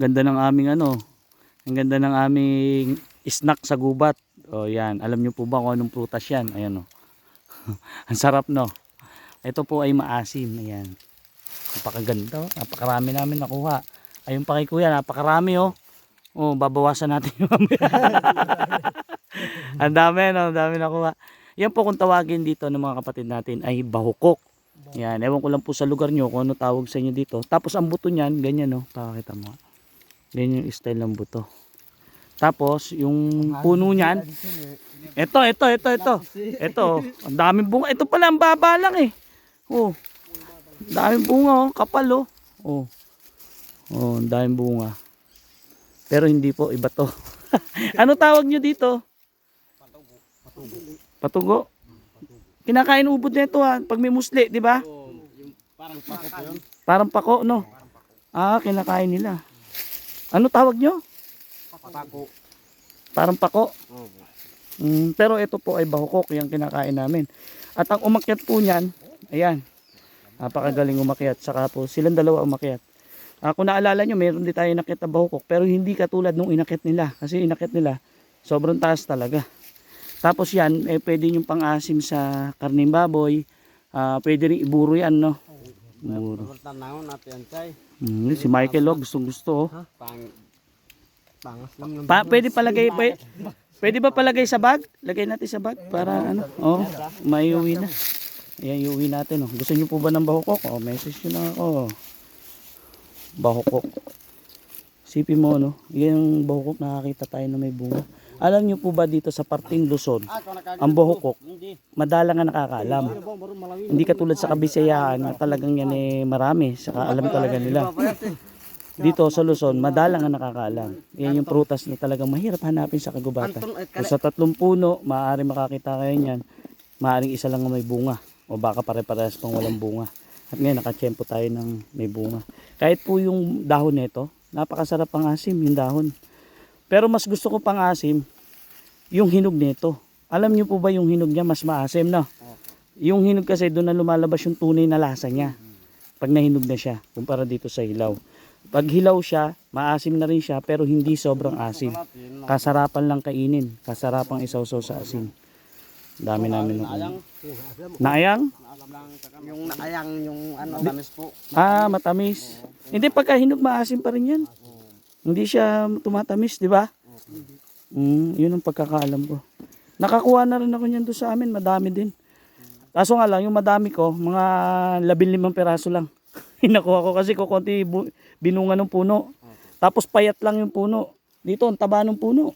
Ganda ng aming ano. Ang ganda ng aming snack sa gubat. O yan. Alam niyo po ba kung anong prutas yan? Ayan o. Ang sarap no. Ito po ay maasim. Ayan. Napakaganda. Napakarami namin nakuha. Ayun pa kay kuya. Napakarami oh. Oh, babawasan natin mamaya. ang dami no. Ang dami nakuha. Yan po kung tawagin dito ng mga kapatid natin ay bahukok. Yan, ewan ko lang po sa lugar nyo kung ano tawag sa inyo dito. Tapos ang buto niyan, ganyan no, pakakita mo. Ganyan yung style ng buto. Tapos yung puno niyan, ito, ito, ito, ito. Ito, ang daming bunga. Ito pala ang baba lang eh. Oh. Daming bunga oh, kapal oh. Oh. Oh, daming bunga. Pero hindi po iba to. ano tawag nyo dito? Patugo. Kinakain ubod nito ha, pag may musli, di ba? Parang pako po yun. Parang pako, no? Ah, kinakain nila. Ano tawag nyo? Pako. Parang pako. Mm, pero ito po ay bahukok, yung kinakain namin. At ang umakyat po niyan, ayan. Napakagaling umakyat. Saka po silang dalawa umakyat. Ah, kung naalala nyo, mayroon din tayo inakit na bahukok. Pero hindi katulad nung inakit nila. Kasi inakit nila, sobrang taas talaga. Tapos yan, eh, pwede yung pang-asim sa karning baboy. Ah, pwede rin iburo yan, no? Iburo. Na. Mm, si Michael, oh, gustong gusto, oh. Pa, pwede palagay, pwede, pwede ba palagay sa bag? Lagay natin sa bag para ano, oh, maiuwi na. Ayan, iuwi natin, oh. Gusto niyo po ba ng bahukok? Oh, message niyo lang ako. Bahukok. Sipin mo, no? Yan yung bahukok, nakakita tayo na may bunga. Alam niyo po ba dito sa parting Luzon, Ah, ang bahukok, Hindi. madalang nga nakakaalam. Hindi katulad sa Kabisayaan na talagang yan eh marami, saka alam talaga nila. Dito sa Luzon, madalang ang nakakaalam. Yan yung prutas na talagang mahirap hanapin sa kagubatan. Eh, Kung sa tatlong puno, maaari makakita kayo niyan, maaaring isa lang ang may bunga. O baka pare-parehas pang walang bunga. At ngayon, nakachempo tayo ng may bunga. Kahit po yung dahon nito, napakasarap pang asim yung dahon. Pero mas gusto ko pang asim, yung hinog nito. Alam niyo po ba yung hinog niya mas maasim na? Yung hinog kasi doon na lumalabas yung tunay na lasa niya. Pag nahinog na siya, kumpara dito sa hilaw. Pag hilaw siya, maasim na rin siya pero hindi sobrang asim. Kasarapan lang kainin. Kasarapang isawsaw sa asin. Dami namin ng Ayang. Naayang? Yung naayang, yung ano, tamis po. Ah, matamis. Hindi pagka hinog maasim pa rin yan. Hindi siya tumatamis, di ba? Mm, yun ang pagkakaalam ko. Nakakuha na rin ako niyan doon sa amin, madami din. Kaso nga lang, yung madami ko, mga labing limang peraso lang. Hinakuha ko kasi ko konti binunga ng puno. Tapos payat lang yung puno. Dito, ang taba ng puno.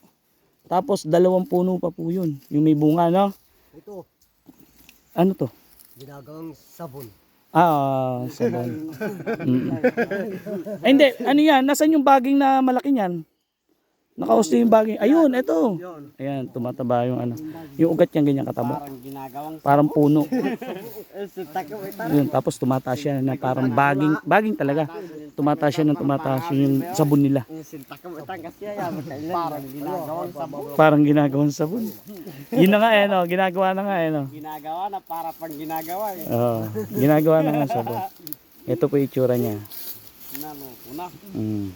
Tapos dalawang puno pa po yun. Yung may bunga, no? Ito, Ano to? ginagawang sabon. Ah, sabon. Mm. Ay, hindi, ano yan? Nasaan yung baging na malaki niyan? Nakausto yung baging. Ayun, ito. Yun. Ayan, tumataba yung ano. Yung ugat niyan ganyan kataba. Parang ginagawang Parang puno. Eh. Yun, tapos tumataas siya na parang baging. Baging talaga. Tumataas siya ng tumataas yung sabon nila. Parang ginagawang sabon. Yun na nga eh, no? Ginagawa na nga eh, no? Ginagawa na para pang ginagawa eh. Oo, ginagawa na nga sabon. Ito po yung itsura niya. Nalo, una. Mm.